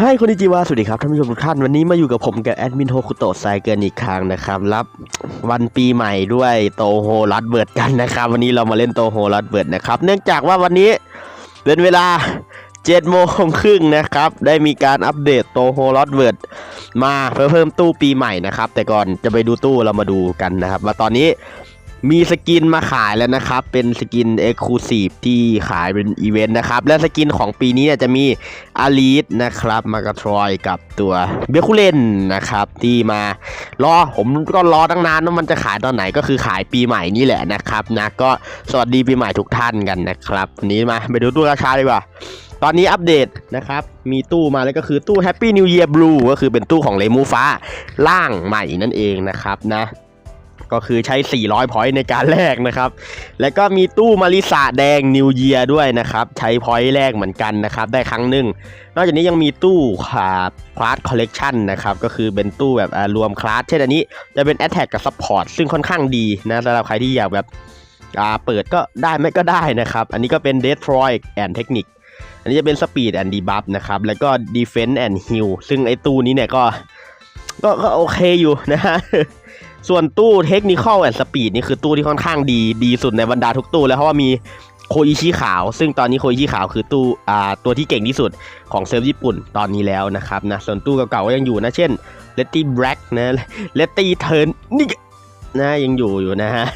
ให้คนนิจิวาสวัสดีครับท่านผู้ชมทุกท่านวันนี้มาอยู่กับผมกับแอดมินโฮคุโตะไซเกินอีกครั้งนะครับ รับวันปีใหม่ด้วยโตโฮลัดเบิร์ดกันนะครับ วันนี้เรามาเล่นโตโฮลัดเบิร์ดนะครับ เนื่องจากว่าวันนี้เป็นเวลา7โมงครึ่งนะครับ ได้มีการอัปเดตโตโฮลัดเบิร์ดมาเพื่อเพิ่มตู้ปีใหม่นะครับ แต่ก่อนจะไปดูตู้เรามาดูกันนะครับว่าตอนนี้ มีสกินมาขายแล้วนะครับ เป็นสกิน e x c l u s i v e ที่ขายเป็นอีเวนต์นะครับ และสกินของปีนี้เนี่ยจะมีอาลีสนะครับ มากาทรอยกับตัวเบคูเลนนะครับ ที่มารอผมก็รอตั้งนานว่ามันจะขายตอนไหนก็คือขายปีใหม่นี่แหละนะครับนะก็สวัสดีปีใหม่ทุกท่านกันนะครับวันนี้มาไปดูตู้ราคาดีกว่าตอนนี้อัปเดตนะครับ มีตู้มาแล้วก็คือตู้ Happy New Year Blue ก็คือเป็นตู้ของเลมูฟ้า ล่างใหม่นั่นเองนะครับนะ ก็คือใช้ 400 พอยต์ในการแลกนะครับ แล้วก็มีตู้มาริสาแดงนิวเยียด้วยนะครับ ใช้พอยต์แลกเหมือนกันนะครับ ได้ครั้งหนึ่ง นอกจากนี้ยังมีตู้ขาคลาสคอลเลกชันนะครับ ก็คือเป็นตู้แบบรวมคลาส เช่นอันนี้จะเป็น Attack กับ Support ซึ่งค่อนข้างดีนะสำหรับใครที่อยากแบบเปิดก็ได้ไม่ก็ได้นะครับ อันนี้ก็เป็น Destroy and Technique อันนี้จะเป็น Speed and Debuff นะครับ แล้วก็ Defense and Heal ซึ่งไอ้ตู้นี้เนี่ยก็ ก็ก็โอเคอยู่นะฮะ ส่วนตู้เทคนิคอลแอนด์สปีดนี่คือตู้ที่ค่อนข้างดีดีสุดในบรรดาทุกตู้แล้วเพราะว่ามีโคอิชิขาว ซึ่งตอนนี้โคอิชิขาวคือตู้อ่าตัวที่เก่งที่สุดของเซิร์ฟญี่ปุ่นตอนนี้แล้วนะครับนะส่วนตู้เก่าๆก็ยังอยู่นะ เช่นเลตตี้แบล็กนะเลตตี้เทิร์นนี่นะยังอยู่อยู่นะฮะ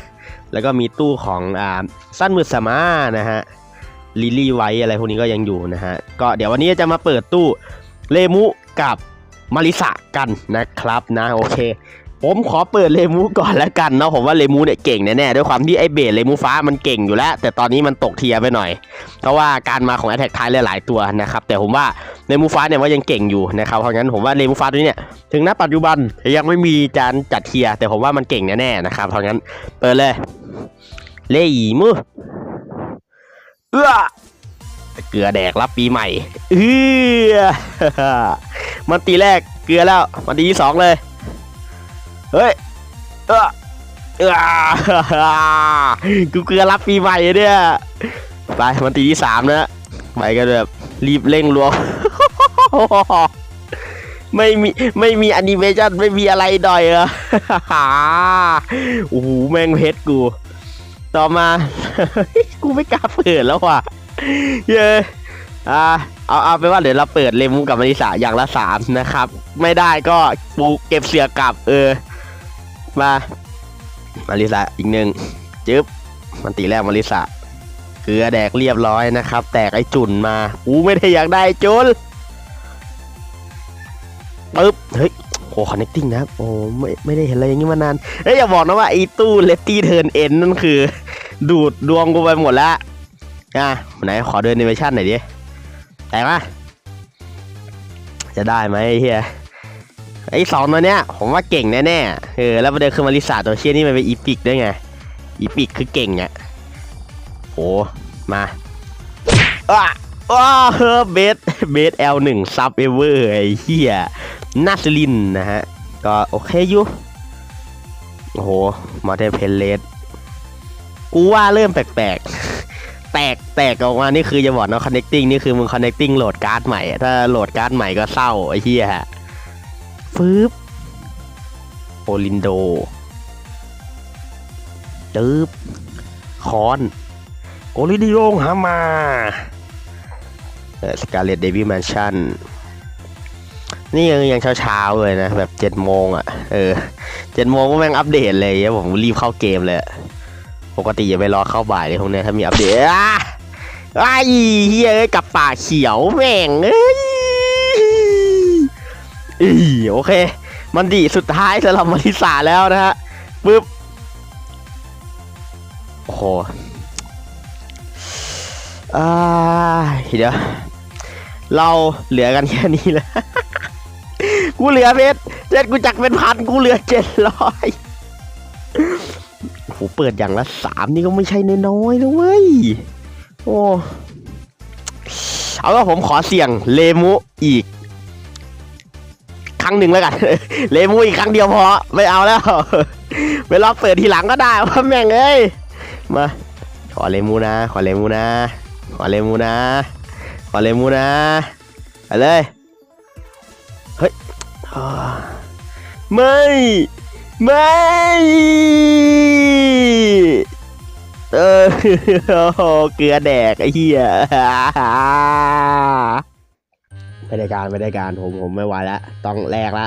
แล้วก็มีตู้ของอ่าสั้นมือสมานะฮะลิลลี่ไว้อะไรพวกนี้ก็ยังอยู่นะฮะ ก็เดี๋ยววันนี้จะมาเปิดตู้เลมุกับมาริสะกันนะครับนะโอเค ผมขอเปิดเลมูก่อนแล้วกันเนาะผมว่าเลมูเนี่ยเก่งแน่ๆด้วยความที่ไอเบสเลมูฟ้ามันเก่งอยู่แล้ว แต่ตอนนี้มันตกเทียไปหน่อย เพราะว่าการมาของแอตแทกท้ายหลายๆตัวนะครับแต่ผมว่าเลมูฟ้าเนี่ยว่ายังเก่งอยู่นะครับเพราะงั้นผมว่าเลมูฟ้าตัวนี้เนี่ยถึงณปัจจุบันยังไม่มีการจัดเทีย แต่ผมว่ามันเก่งแน่ๆนะครับเพราะงั้นเปิดเลยเลมูเอื้อเกลือแดกรับปีใหม่เอื้อมันตีแรกเกลือแล้วมันตีสองเลย เฮ้ยเออเออกูเกลือรับปีใหม่เนี่ยไปมันตีที่สามนะไปกันแบบรีบเร่งรัวไม่มีไม่มีแอนิเมชันไม่มีอะไรดอยเหรอโอ้โหแม่งเพชรกู ต่อมา กูไม่กล้าเปิดแล้วว่ะ เย้อ่าเอาเอาไปว่าเดี๋ยวเราเปิดเลมูกับมาริสาอย่างละสามนะครับ ไม่ได้ก็ปูเก็บเสือกลับเออ มามาริสาอีกหนึ่งจึ๊บมันตีแรกมาริสาเกลือแดกเรียบร้อยนะครับ แตกไอจุนมากูไม่ได้อยากได้จุนปึ๊บเฮ้ยโหคอนเนคติ้งนะครับโอ้ไม่ไม่ได้เห็นอะไรอย่างนี้มานานเฮ้ยอย่าบอกนะว่าไอ้ตู้เลตตี้เทิร์นเอ็นนั่นคือ ดูดดวงกูไปหมดล้วอะไหนขอเดินนิเวชั่นหน่อยดิแตกมาจะได้ไหมเฮีย ไอ้สองตัวเนี้ยผมว่าเก่งแน่ๆเออแล้วประเด็นคือมาริสาตัวเชี่ยนี่มันเป็นอีพิกด้วยไงอีพิกคือเก่งอะโหมาอ้าอ้าเฮอเบสเบสเอลหนึ่งซับเอเวอร์ไอ้เหี้ยนาสลินนะฮะ ก็โอเคอยู่โอ้โหมาเทเพลเลสกูว่าเริ่มแปลกๆ แตกแตกออกมานี่คือจะบอกนะ connecting นี่คือมึง connecting โหลดการ์ดใหม่ ถ้าโหลดการ์ดใหม่ก็เศร้าไอ้เหี้ยฮะ ฟืบโอลินโดจึ๊บคอนโอลิดิโรงฮามาสกาเลตเดวิแมนชั่นนี่ยังยังเช้าๆเลยนะ แบบเจ็ดโมงอะ เออเจ็ดโมงก็แม่งอัปเดตเลยอะผมรีบเข้าเกมเลยอะปกติอย่าไปรอเข้าบ่ายเลยพวกเนี้ยถ้ามีอัปเดตอะไอ้เฮ้ยเอ้ยกับป่าเขียวแม่งเอ้ย อีโอเค มันดีสุดท้ายสำหรับมาริสาแล้วนะฮะปึ๊บโอ้โหอ่าเดี๋ยวเราเหลือกันแค่นี้แล้วกูเหลือเพชรเจ็ดกูจักเป็นพันกูเหลือเจ็ดร้อยโอ้โหเปิดอย่างละสามนี่ก็ไม่ใช่น้อยๆนะเว้ยโอ้เอาว่าผมขอเสี่ยงเลมุอีก ครั้งหนึ่งแล้วกัน เลมูอีกครั้งเดียวพอ ไม่เอาแล้ว เวลาเปิดทีหลังก็ได้ว่าแม่งเอ้ย มา ขอเลมูนะ ขอเลมูนะ ขอเลมูนะ ขอเลมูนะไปเลย เฮ้ย ไม่ ไม่ เออโอ้โหเกลือแดกไอ้เหี้ย ไม่ได้การไม่ได้การผมผมไม่ไหวแล้วต้องแลกละ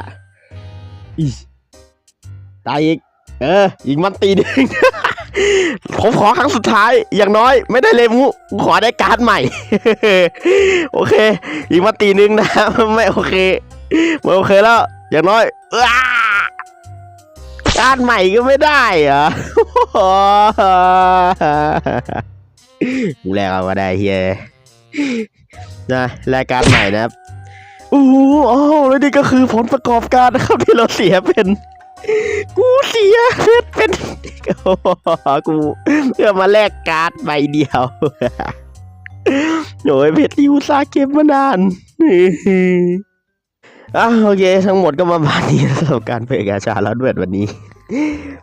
อีตายอีก เออยิงมันตีหนึ่งผมขอครั้งสุดท้ายอย่างน้อย ไม่ได้เลมูขอได้การ์ดใหม่ โอเค ยิงมาตีหนึ่งนะไม่โอเคไม่โอเคแล้ว อย่างน้อยอการ์ดใหม่ก็ไม่ได้เหรอกูแลกเอาก็ได้เฮีย นะแลกการใหม่นะครับโอ้โหอ้าวแล้วนี่ก็คือผลประกอบการนะครับที่เราเสียเป็น กูเสียเพชรเป็นโอ้โหกูเพื่อมาแลกการ์ดใบเดียวโอยเพชรที่อุตส่าเก็บมานานอะโอเค ทั้งหมดก็ประมาณนี้สำหรับการเปิดกาชาแล้วด้วยวันนี้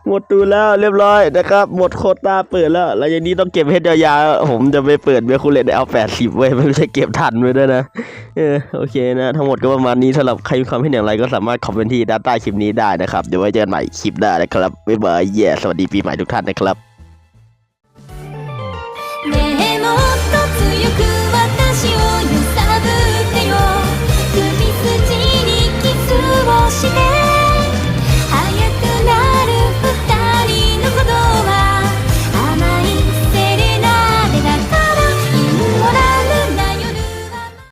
หมดตูแล้วเรียบร้อยนะครับ หมดโคตาเปิดแล้วแล้วอย่างนี้ต้องเก็บเพชรยาวๆผมจะไปเปิดเบคูเลตเอาแปดสิบไว้ไม่รู้จะเก็บทันไว้ด้วยนะเออโอเคนะทั้งหมดก็ประมาณนี้สำหรับใครมีความเห็นอย่างไรก็สามารถคอมเมนต์ที่ด้านใต้คลิปนี้ได้นะครับเดี๋ยวไว้เจอกันใหม่คลิปหน้านะครับบ๊ายบายแย่สวัสดีปีใหม่ทุกท่านนะครับ